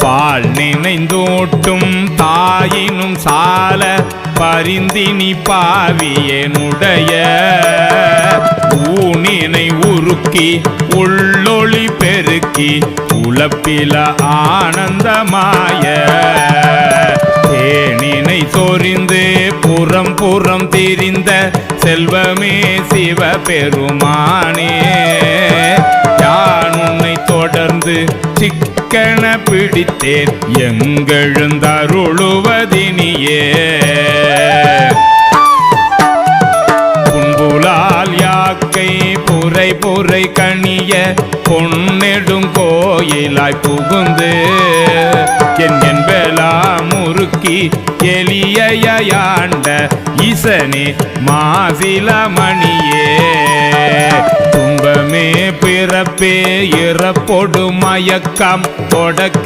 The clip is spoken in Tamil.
பால் நினைந்தோட்டும் தாயினும் சால பரிந்தினி பாவியனுடைய ஊனினை உருக்கி உள்ளொளி பெருக்கி உழப்பில ஆனந்தமாய. தேனினை சொரிந்து புறம் புறம் திரிந்த செல்வமே சிவ பெருமானே தொடர்ந்து சிக்கன பிடித்தேன் எங்கெழுந்தருளுவதினியே? புன்புலால் யாக்கை புரை புரை கணிய பொன்னெடும் கோயிலாய் புகுந்து என் என்பலா முறுக்கி எளியாண்ட இசனே மாசில மணியே பேயிறப்பொடு மயக்கம் தொடக்க